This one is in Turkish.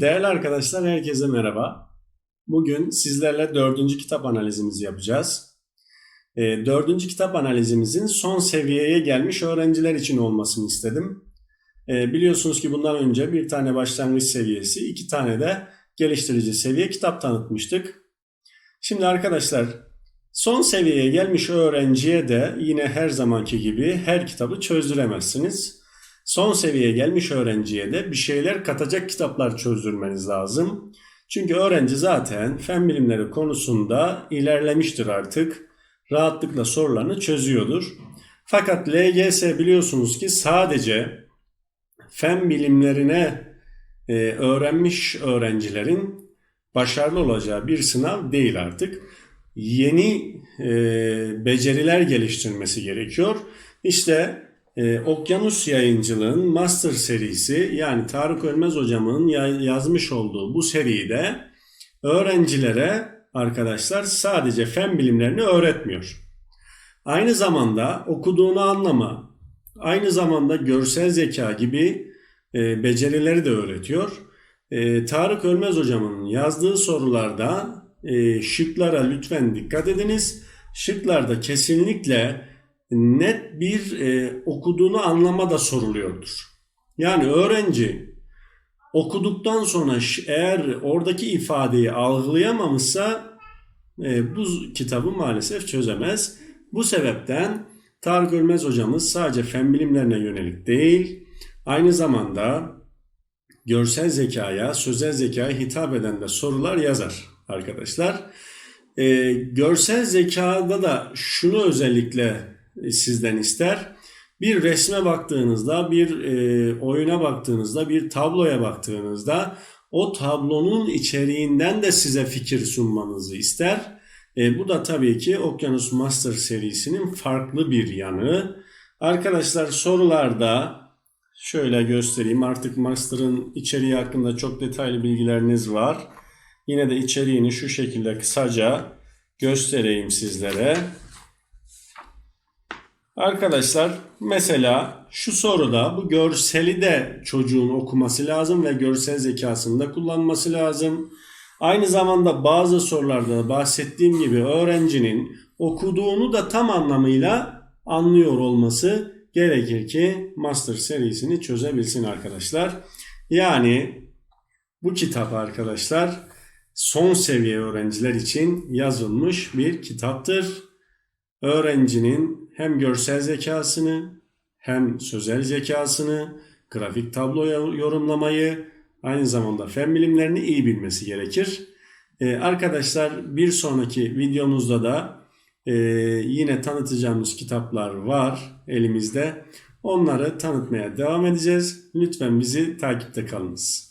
Değerli arkadaşlar herkese merhaba. Bugün sizlerle dördüncü kitap analizimizi yapacağız. E, dördüncü kitap analizimizin son seviyeye gelmiş öğrenciler için olmasını istedim. E, biliyorsunuz ki bundan önce bir tane başlangıç seviyesi, iki tane de geliştirici seviye kitap tanıtmıştık. Şimdi arkadaşlar son seviyeye gelmiş öğrenciye de yine her zamanki gibi her kitabı çözdüremezsiniz. Son seviyeye gelmiş öğrenciye de bir şeyler katacak kitaplar çözdürmeniz lazım. Çünkü öğrenci zaten fen bilimleri konusunda ilerlemiştir artık. Rahatlıkla sorularını çözüyordur. Fakat LGS biliyorsunuz ki sadece fen bilimlerine e, öğrenmiş öğrencilerin başarılı olacağı bir sınav değil artık. Yeni e, beceriler geliştirmesi gerekiyor. İşte ee, Okyanus Yayıncılığın Master serisi yani Tarık Ölmez hocamın ya- yazmış olduğu bu seride öğrencilere arkadaşlar sadece fen bilimlerini öğretmiyor. Aynı zamanda okuduğunu anlama, aynı zamanda görsel zeka gibi e, becerileri de öğretiyor. E, Tarık Ölmez hocamın yazdığı sorularda e, şıklara lütfen dikkat ediniz. Şıklarda kesinlikle net bir e, okuduğunu anlama da soruluyordur. Yani öğrenci okuduktan sonra eğer oradaki ifadeyi algılayamamışsa e, bu kitabı maalesef çözemez. Bu sebepten Tarık Ölmez hocamız sadece fen bilimlerine yönelik değil, aynı zamanda görsel zekaya, sözel zekaya hitap eden de sorular yazar arkadaşlar. E, görsel zekada da şunu özellikle sizden ister. Bir resme baktığınızda, bir e, oyuna baktığınızda, bir tabloya baktığınızda o tablonun içeriğinden de size fikir sunmanızı ister. E, bu da tabii ki Okyanus Master serisinin farklı bir yanı. Arkadaşlar sorularda şöyle göstereyim. Artık Master'ın içeriği hakkında çok detaylı bilgileriniz var. Yine de içeriğini şu şekilde kısaca göstereyim sizlere. Arkadaşlar mesela şu soruda bu görseli de çocuğun okuması lazım ve görsel zekasını da kullanması lazım. Aynı zamanda bazı sorularda bahsettiğim gibi öğrencinin okuduğunu da tam anlamıyla anlıyor olması gerekir ki master serisini çözebilsin arkadaşlar. Yani bu kitap arkadaşlar son seviye öğrenciler için yazılmış bir kitaptır. Öğrencinin hem görsel zekasını hem sözel zekasını, grafik tablo yorumlamayı, aynı zamanda fen bilimlerini iyi bilmesi gerekir. Ee, arkadaşlar bir sonraki videomuzda da e, yine tanıtacağımız kitaplar var elimizde. Onları tanıtmaya devam edeceğiz. Lütfen bizi takipte kalınız.